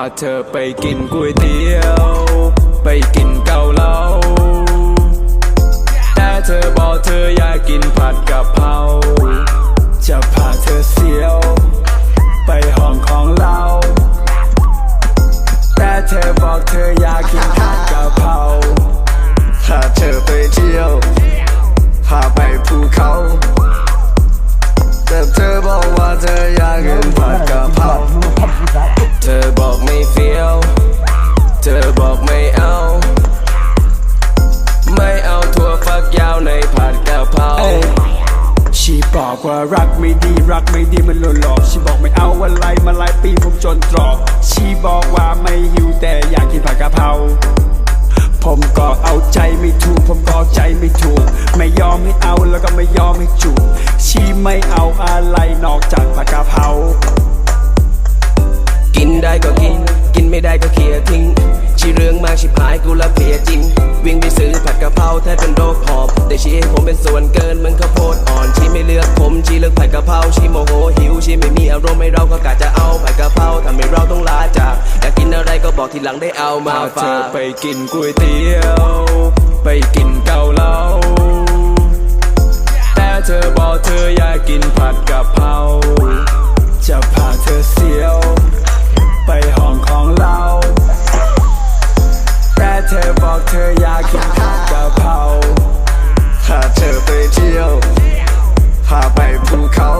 าเธอไปกินก๋วยเตี๋ยว ไปกินเกาเหลาแต่เธอบอกเธออยากกินผัดกะเพราจะพาเธอเสียว ไปห้องของเรา แต่เธอบอกเธออยากกิน อบอกไม่เอา ไม่เอาถั่วฝักยาวในผัดกะเพราชีบอกว่ารักไม่ดีรักไม่ดีมันหลอนหลอกชีบอกไม่เอาอะไรมาหลายปีผมจนตรอก ชีบอกว่าไม่หิวแต่อยากกินผัดกะเพราผมก็เอาใจไม่ถูก ผมก็เอาใจไม่ถูก ไม่ยอมให้เอาแล้วก็ไม่ยอมให้จูบชีไม่เอาอะไรนอกจากผัดกะเพรากินได้ก็กิน กินไม่ได้ก็เขี่ยทิ้ง ชีเรื่องมากชิบหายกูละเพลียจริง วิ่งไปซื้อผัดกะเพราแทบเป็นโรคหอบแต่ชีให้ผมเป็นส่วนเกินมันข้าวโพดอ่อนชีไม่เลือกผมชีเลือกผัดกะเพราชีโมโหหิวชีไม่มีอารมณ์ให้เราก็กะจะเอาผัดกะเพราทำให้เราต้องลาจากอยากกินอะไรก็บอกทีหลังได้เอามาฝาเธฝาอกไปกินก๋วยเตี๋ยว อกเธออยากกินผัดกะเพราพาเธอไปเที่ยวพาไปภูเขา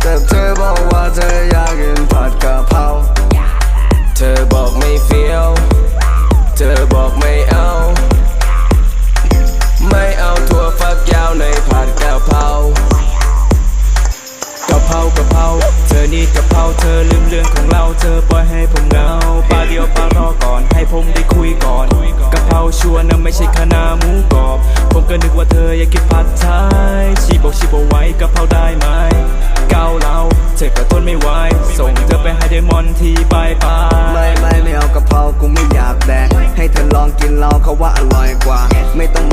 แต่เธอบอกว่าเธออยากกินผัดกะเพราเธอบอกไม่เฟี้ยว เธอบอกไม่เอา ไม่เอาถั่วฝักยาวในผัดกะเพรากะเพรากะเพราเธอนี่กะเพราเธอลืมเรื่องของเราเธอปล่อยให้ผม ไม่ใช่คณะหมูกรอบ ผมก็นึกว่าเธออยากกินผัดไทยชีบอกชีบอกไว้กะเพราได้ไหมเกาเหลาเธอก็ทนไม่ไหวส่งเธอไปให้เดมอนที่ปลายปลายไม่ไม่ไม่เอากะเพรากูไม่อยากแดกให้เธอลองกินเราเขาว่าอร่อยกว่า ไม่ต้อง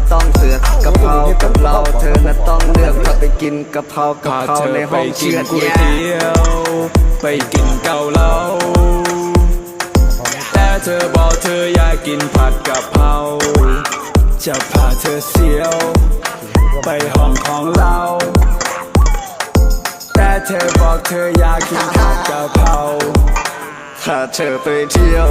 ไม่ต้องเสือกกะเพรากับเราเธอน่ะต้องเลือกถ้าไปกินกะเพรากะพาเพราเธอในห้องเชืนอดก๋วยเตี๋ยวไปกินเกาเหลาแต่เธอบอกเธออยากกินผัดกะเพราจะพาเธอเสียว ไปห้องของเราแต่เธอบอกเธออยากกินผัดกะเพราพาเธอไปเที่ยว